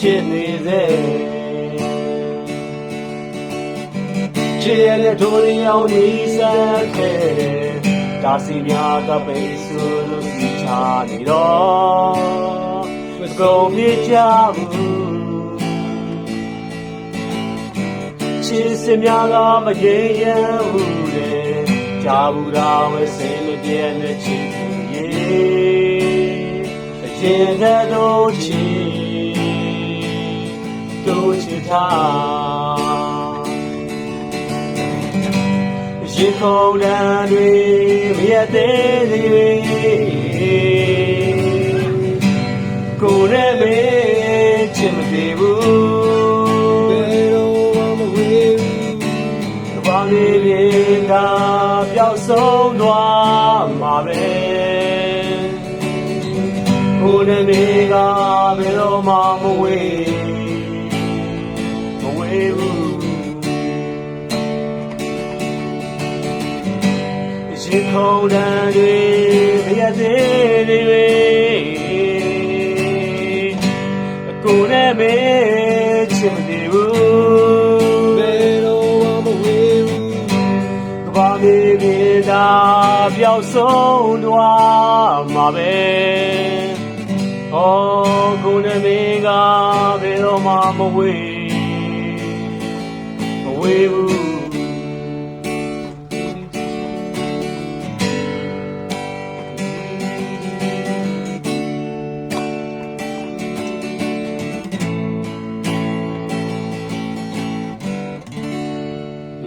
ချစ်နေစေချစ်ရတဲ့ဒိုရီအောင်ဒီစက်ခဲဒါစီများကပိတ်ဆိုးလို့စီချနေတော့မကုန်ပြကြဘူးချစ်စများကမရေရဘူးလေကြာဘူးလားဝဲစိတ်မပြည့်နဲ့ချစ်ရေအကျဉ်းတဲ့တို့ချစ်တို့ ချစ်ထားရေခုံတန်းတွေမရသေးသေးကိုယ်နဲ့မေးချင်မသေးဘူးဘယ်တော့မှမဝေးဘူးကဘာလေးလေးကပျောက်ဆုံးသွားမှာပဲကိုယ်နဲ့မေးကဘယ်တော့မှမဝေး ရေခုံတန်းတွေမရသေးတွေအကိုနဲ့မေးချင်မသေးဘူးဘယ်တော့မှမဝေးဘူးကဘာမေးပြေတာပျောက်ဆုံးသွားမှာပဲဩကိုနဲ့မေးကဘယ်တော့မှမဝေးမဝေးဘူး